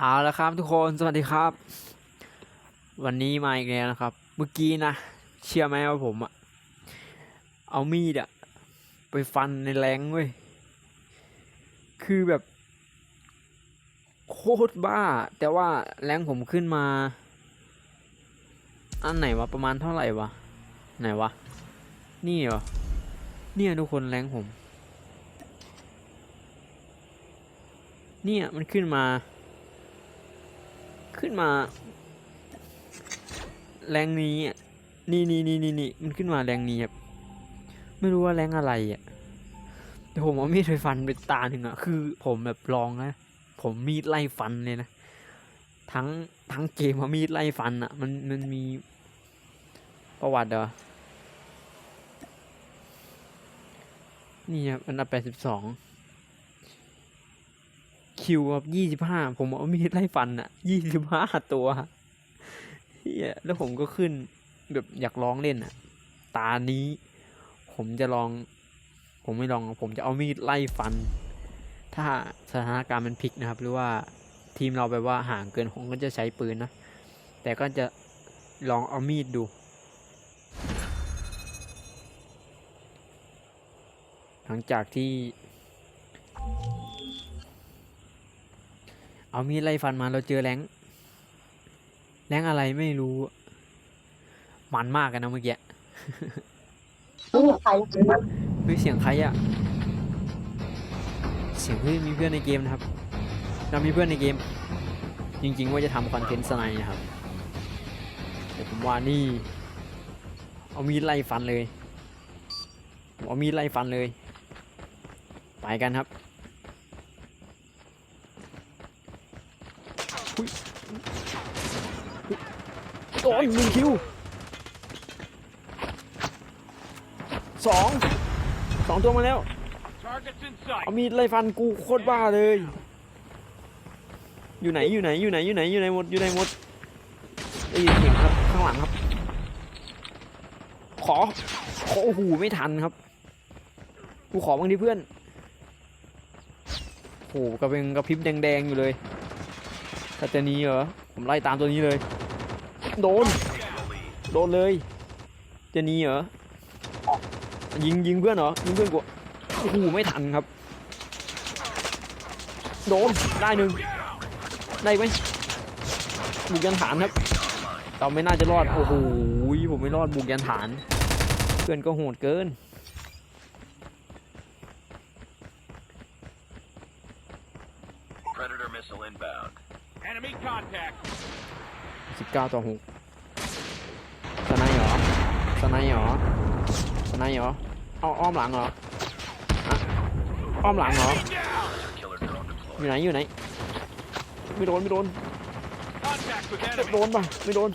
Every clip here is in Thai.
เอาละครับทุกคนสวัสดีครับ วันนี้มาอีกแล้วนะครับ เมื่อกี้นะเชื่อไหมว่าผมอะเอามีดอะไปฟันในแรงเว้ยคือแบบ โคตรบ้า แต่ว่าแรงผมขึ้นมา อันไหนวะประมาณเท่าไหร่วะไหนวะนี่เหรอเนี่ยทุกคนแรงผม เนี่ยมันขึ้นมา ขึ้นมา แรงนี้นี่นี่นี่นี่นี่มันขึ้นมาแรงนี้ครับไม่รู้ว่าแรงอะไรอะแต่ผมเอามีดไปฟันไปตาหนึ่งอะคือ ผมแบบลองนะผมมีดไล่ฟันเลยนะทั้งทั้งเกมเอามีดไล่ฟันอะ มันมันมีประวัติเหรอนี่ครับอันดับแปดสิบสอง คิวครับยี่สิบห้าผมเอามีดไล่ฟันอะยี่สิบห้าตัวเฮียแล้วผมก็ขึ้นแบบอยากลองเล่นอะตานี้ ผมจะลอง ผมไม่ลอง ผมจะเอามีดไล่ฟัน ถ้าสถานการณ์มันพลิกนะครับ หรือว่าทีมเราแบบว่าห่างเกินผมก็จะใช้ปืนนะ แต่ก็จะลองเอามีดดู หลังจากที่ เอามีดไล่ฟันมาเราเจอแรงแรงอะไรไม่รู้ มันมากกันนะเมื่อกี้นี่ใครเฮ้ยเสียงใครอะเสียงเฮ้ยมีเพื่อนในเกมนะครับ เรามีเพื่อนในเกม จริงๆว่าจะทำคอนเทนต์สไนด์นะครับแต่ผมว่านี่ เอามีดไล่ฟันเลยผมเอามีดไล่ฟันเลย ไปกันครับ โอ้ยหนึ่งคิวสองสองตัวมาแล้ว Targets in sight. เอามีดไล่ฟันกูโคตรบ้าเลย อยู่ไหนอยู่ไหนอยู่ไหนอยู่ไหนอยู่ไหนหมดอยู่ไหนหมดได้ยินเสียงครับข้างหลังครับ ขอขอโอ้โหไม่ทันครับ กูขอบางทีเพื่อนโอ้โหกระเป็นกระพริบแดงๆอยู่เลยถ้าจะหนี้เหรอ ผมไล่ตามตัวนี้เลย โดน โดนเลย จะหนีเหรอ ยิงยิงเพื่อนเหรอ ยิงเพื่อนกูโอ้โหไม่ทันครับ โดน ได้หนึ่ง ได้ไหมบุกยันฐานครับ เราไม่น่าจะรอด โอ้โห ผมไม่รอดบุกยันฐาน เพื่อนก็โหดเกิน Predator missile inbound. Enemy contact. 19 ต่อ6สไนเหรอสไนเหรอสไนเหรอเอาอ้อมหลังเหรออะอ้อมหลังเหรอ อยู่ไหนอยู่ไหน ไม่โดนไม่โดนโดนป่ะไม่โดน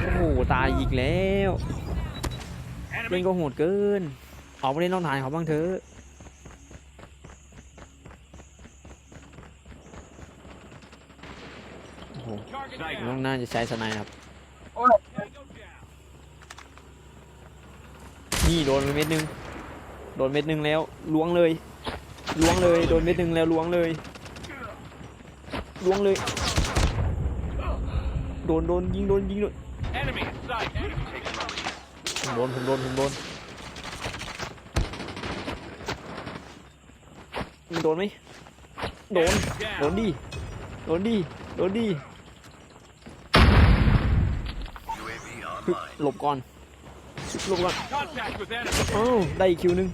โอ้โหตายอีกแล้วเล่นก็โหดเกิน ออกไปเล่นนอกฐานเขาบ้างเถอะโอ้โห target ผม ต้อ down. งน่าจะใช้สไนด์ครับ Tango down. นี่โดนไปเม็ดนึง โดนเม็ดนึงแล้ว ล้วงเลย ล้วงเลย โดนเม็ดนึงแล้วล้วงเลย ล้วงเลย โดนโดนยิงโดนยิงโดน Enemy in sight. Enemy taking the lead. ผมโดนผมโดนผมโดนมันโดนไหมโดน Enemy โดน down. ดิ โดนดิ โดนดิ UAV ฮึบ online. หลบก่อนฮึบหลบก่อน Contact with enemy. อ้าวได้อีกคิวหนึง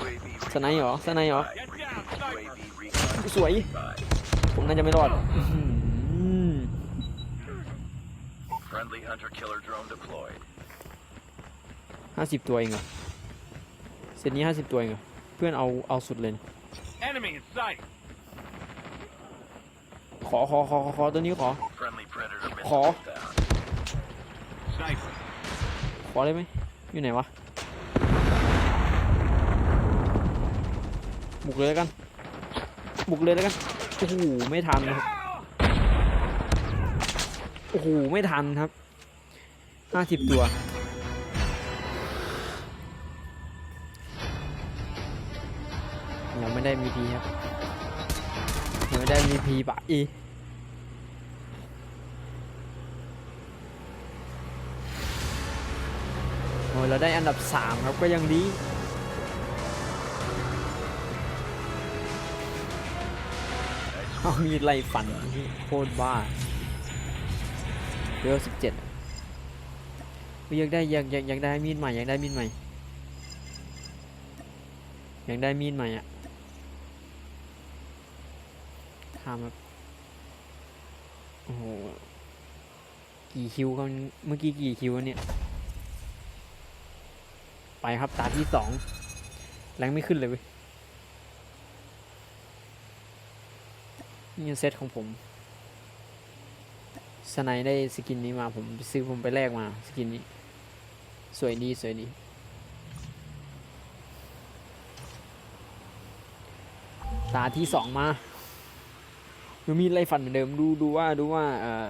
UAV สไนด์เหรอสไนด์เหรอ Get down. Sniper. Oh. UAV recon. สวยผมน่าจะไม่รอดอื้อหือ Friendly hunter killer drone deployed. ห้าสิบตัวเองเหรอเซตนี้ห้าสิบตัวเองเหรอเพื่อนเอาเอาสุดเลยนะ Enemy in sight. ขอขอขอขอขอตัวนี้ขอ Friendly predator ขอได้ไหมอยู่ไหนวะบุกเลยแล้วกัน บุกเลยแล้วกัน โอ้โห ไม่ทันครับ โอ้โห ไม่ทันครับห้าสิบตัวยังไม่ได้มีพีครับยังไม่ได้มีพีปะอี อ้ยเราได้อันดับสามครับก็ยังดี เอามีไล่ฟันโคตรบ้าเดือสิบเจ็ดอยากได้อยากอยากอยากได้มีดใหม่อยากได้มีดใหม่อยากได้มีดใหม่อะทำแบบโอ้โหกี่คิวกันเมื่อกี้กี่คิวเนี่ย ไปครับตาที่สองแรงไม่ขึ้นเลยเว้ยนี่เซตของผม สไนได้สกินนี้มาผมซื้อผมไปแลกมาสกินนี้ สวยดีสวยดี ตาที่สองมาดูมีไล่ฟันเหมือนเดิมดูดูว่าดูว่าเออ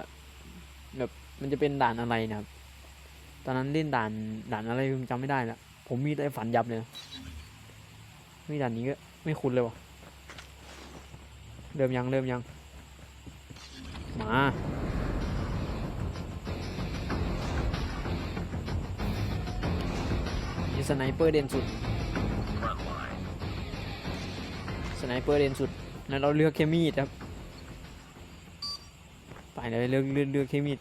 แบบมันจะเป็นด่านอะไรนะครับ ตอนนั้นเล่นด่านด่านอะไรผมจำไม่ได้แล้ว ผมมีดไล่ฟันยับเลยนะมีด่านนี้ก็ไม่คุ้นเลยวะเริ่มยังเริ่มยัง มาีสไนเปอร์เด่นสุด สไนเปอร์เด่นสุดนั้นเราเลือกแค่มีดครับ ไปเลยเลือกเลือกเลือกแค่มีด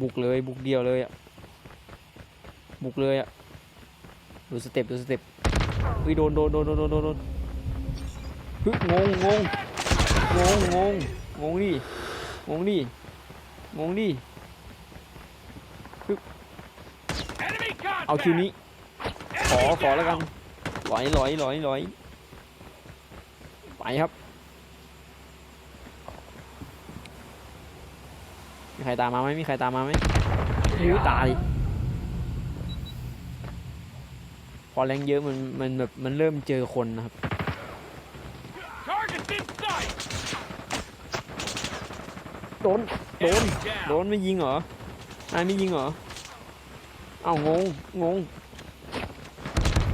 บุกเลยบุกเดียวเลยอะ บุกเลยอะดูสเต็ปดูสเต็ปเฮ้ยโดนโดนโดนโดนโดนโดนฮึงงงงงงงงงงดิงงดิงงดิ Enemy เอาคิวนี้ ขอขอแล้วกันลอยลอยลอยลอยไปครับมีใครตามมาไหมมีใครตามมาไหมตาย พอแรงเยอะมันมันแบบมันเริ่มเจอคนนะครับ Target's in sight! โดน โดน Enemy โด down! นไม่ยิงเหรอนายไม่ยิงเหรอ เอ้างง งง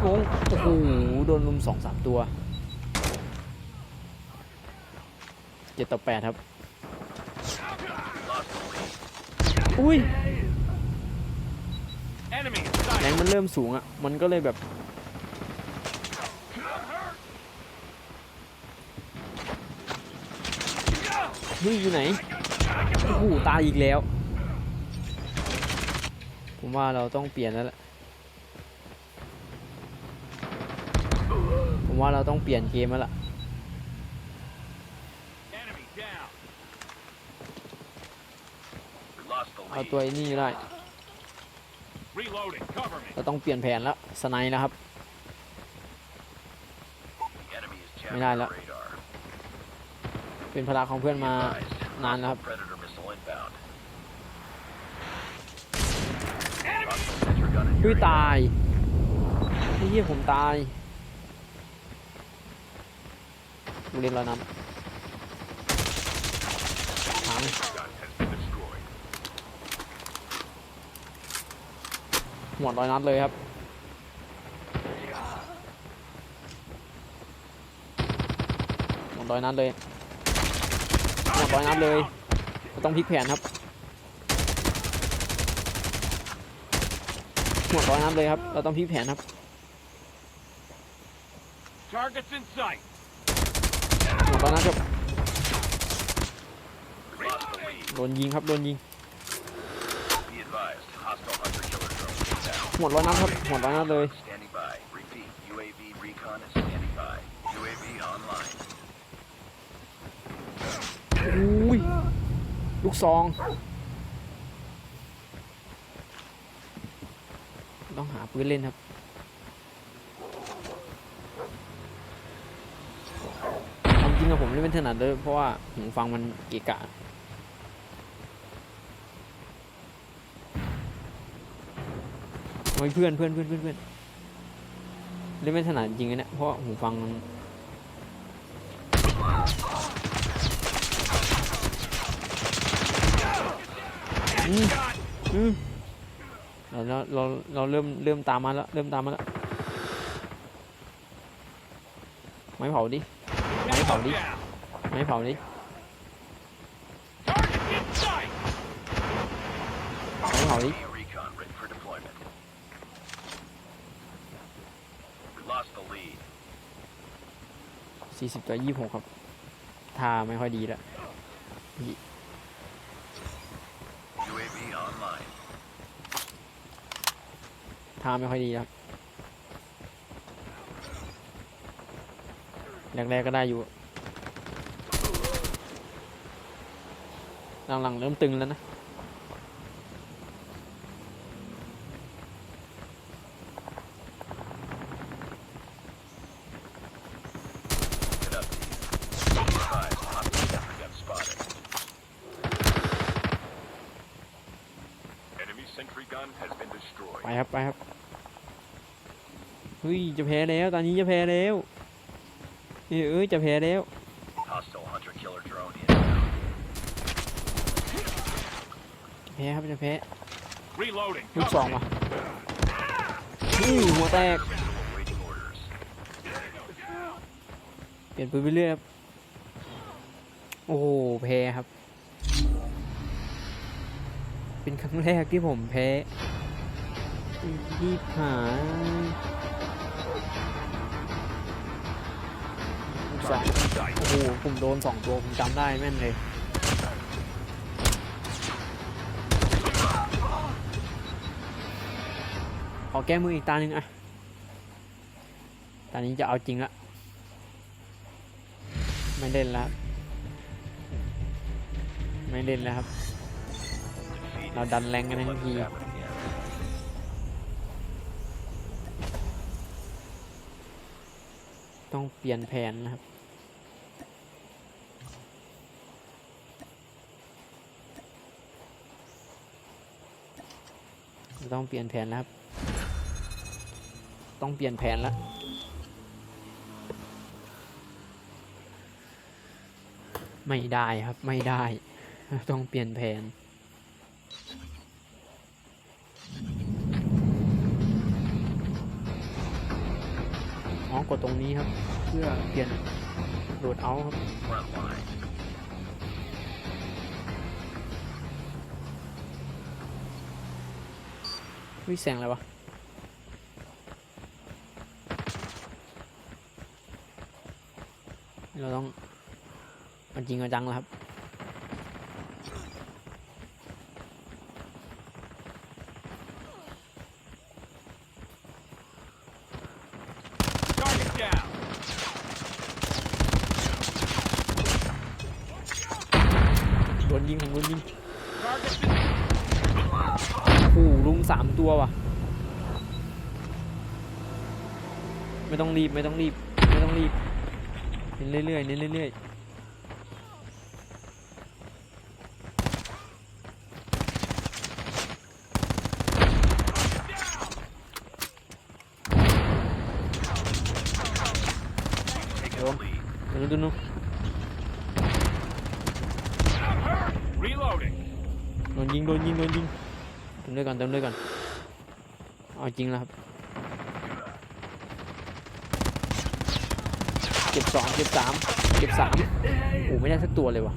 งง โอ้โห โดนลุมสองสามตัว เจ็ดต่อแปดครับ อุ้ย Enemy in แรงมันเริ่มสูงอะ มันก็เลยแบบเฮ้ยอยู่ไหน โอ้โห ตายอีกแล้ว ผมว่าเราต้องเปลี่ยนแล้วล่ะผมว่าเราต้องเปลี่ยนเกมแล้วล่ะเอาตัวไอ้นี่ได้ Reloading. Cover me. เราต้องเปลี่ยนแผนแล้วสไนด์แล้วครับ The enemy is jamming Mira, our la- radar. เป็นพลังของเพื่อนมา Advised. นานแล้วครับ Predator missile inbound. Sentry gun in เฮ้ย your ตายไอ้เหี้ยผมตายกูเล่นแล้วนั้นถัง หมดร้อยนัดเลยครับ หมดร้อยนัดเลย หมดร้อยนัดเลยเราต้องพลิกแผนครับ หมดร้อยนัดเลยครับ เราต้องพลิกแผนครับ Targets in sight. หมดร้อยนัดครับ We lost the lead. โดนยิงครับ โดนยิง หมดร้อยนัดครับหมดร้อยนัดเลย Standing by. Repeat. UAV recon is standing by. UAV online. อุ้ยลูกซองต้องหาปืนเล่นครับ ความจริงอะผมเล่นไม่ถนัดเลยเพราะว่าหูฟังมันเกะกะ โอ้ยเพื่อนเพื่อนเพื่อนเพื่อนเพื่อนเล่นไม่ถนัดจริงนะเนี่ยเพราะหูฟังมันอืมอืมเราเราเราเราเริ่มเริ่มตามมาแล้วเริ่มตามมาแล้วไม้เผาดิไม้เผาดิไม้เผาดิไม้เผาดิ สี่สิบต่อยี่หกครับท่าไม่ค่อยดีแล้ว UAV online. ท่าไม่ค่อยดีแล้วแรกๆก็ได้อยู่ หลังๆเริ่มตึงแล้วนะ Get up, team. Be advised, hostile sniper gun spotted. Enemy sentry gun has been destroyed. ไปครับ ไปครับ เฮ้ย จะแพ้แล้ว ตอนนี้จะแพ้แล้วเอ้ยเอ้ยจะแพ้แล้ว Hostile hunter killer drone inbound. จะแพ้ครับจะแพ้ Reloading. ลูกสองว่ะนี่หัวแตก Still awaiting orders. เปลี่ยนปืนไปเรื่อยครับ โอ้โหแพ้ครับ เป็นครั้งแรกที่ผมแพ้ที่หาย สองโอ้โหผมโดนสองตัวผมจำได้แม่นเลยขอแก้มืออีกตาหนึ่งอะตอนนี้จะเอาจริงละ ไม่เล่นแล้ว ไม่เล่นแล้วครับ เราดันแรงกันทั้งทีต้องเปลี่ยนแผนนะครับ ต้องเปลี่ยนแผนแล้วครับ ต้องเปลี่ยนแผนแล้วไม่ได้ครับไม่ได้ ต้องเปลี่ยนแผน อ๋อกดตรงนี้ครับ เพื่อเปลี่ยนโหลดเอาครับ วิแสงอะไรวะเราต้องจริงเอาจังแล้วครับ Target down. โดนยิงผมโดนยิง Target โอ้โหลุงสามตัวว่ะ ไม่ต้องรี บไม่ต้องรีบไม่ต้องรีบเน้นเรื่อยๆเน้นเรื่อยๆ taking the Ủa? lead. ดูนู่นดูนู่น Reloading. โดนยิงโดนยิงโดนยิงเติมด้วยก่อนเติมด้วยก่อนเอาจริงแล้วครับ เก็บสองเก็บสามเก็บสามโอ้ไม่ได้สักตัวเลยว่ะ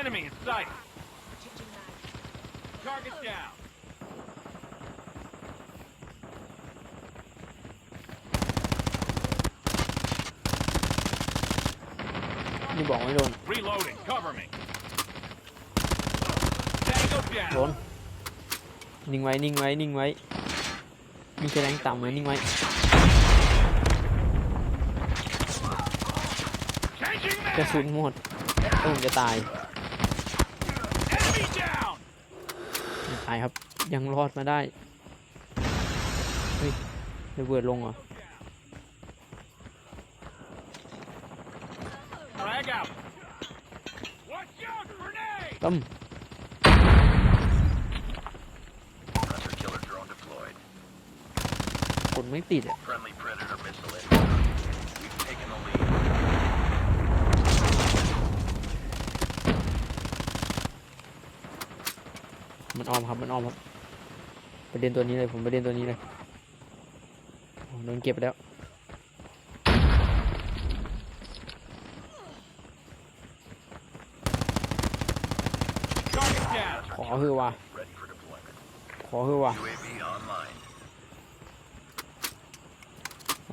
Enemy in sight. Target down. นี่บอกไม่โดน Reloading. Cover me. Tango โด down. น นิ่งไว้นิ่งไว้นิ่งไว้มีแสดงต่ำไว้นิ่งไว้ Changing กระ mag. สุนหมดโอ้ผมจะตาย Enemy down. ไม่ตายครับยังรอดมาได้เฮ้ยระเบิดลงเหรอ Frag out. Watch out, grenade. ตั้ม ไม่ติดมันออมครับ มันออมครับประเด็นตัวนี้เลย ผมประเด็นตัวนี้เลยโดนเก็บแล้วขอคือว่าขอคือว่า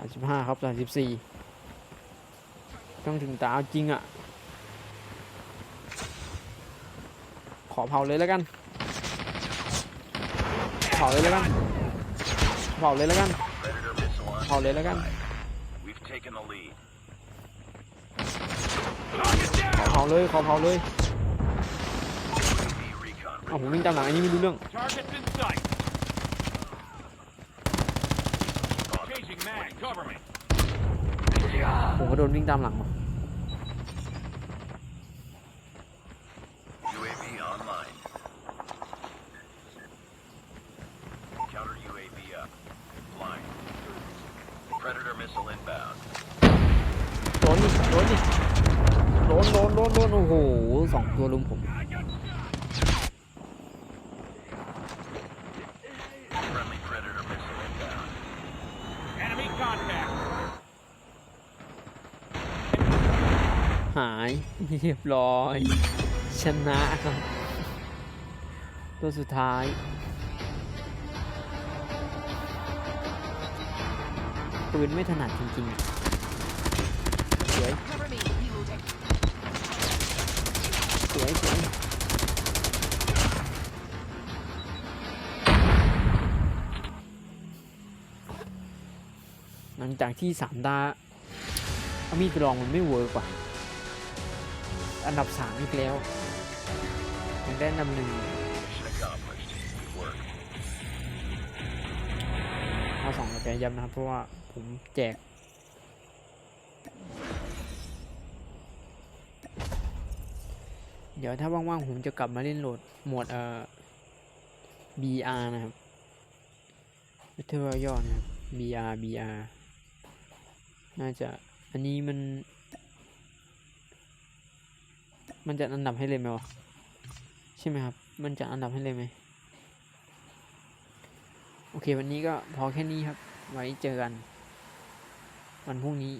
ามสิบห้าครับสามสิบสี่ต้องถึงตาเอาจริงอะ ขอเผาเลยแล้วกัน เผาเลยแล้วกัน เผาเลยแล้วกัน Predator missile on Hold it again. standby. We've taken the lead. ขอเผาเลยขอเผาเลย UAV recon. เอาผมวิ่งตามหลังอันนี้ไม่รู้เรื่อง Target's in sight. Changing mag. Cover me. ผมก็โดนวิ่งตามหลังมา UAV online. Counter UAV up. Flying. Predator missile inbound. โดนดิโดนดิโดนโดนโดนโดนโอ้โหสองตัวลุมผม Friendly Predator missile inbound. Enemy contact. หายเรียบร้อย ชนะครับ ตัวสุดท้ายปืนไม่ถนัดจริงๆ สวย สวยสวยหลังจากที่สามดาเอามีดไปลองมันไม่เวิร์กว่ะ อันดับสามอีกแล้วยังได้อันดับหนึ่งเอาสองมาแปรย้ำนะครับ เพราะว่าผมแจกเดี๋ยวถ้าว่างๆ ผมจะกลับมาเล่นโหลดหมดเอ่อ BR นะครับ Battle Royale นะครับ BR BR น่าจะ อันนี้มัน มันจะอันดับให้เลยไหมวะ ใช่ไหมครับ มันจะอันดับให้เลยไหม โอเค วันนี้ก็พอแค่นี้ครับ ไว้เจอกัน วันพรุ่งนี้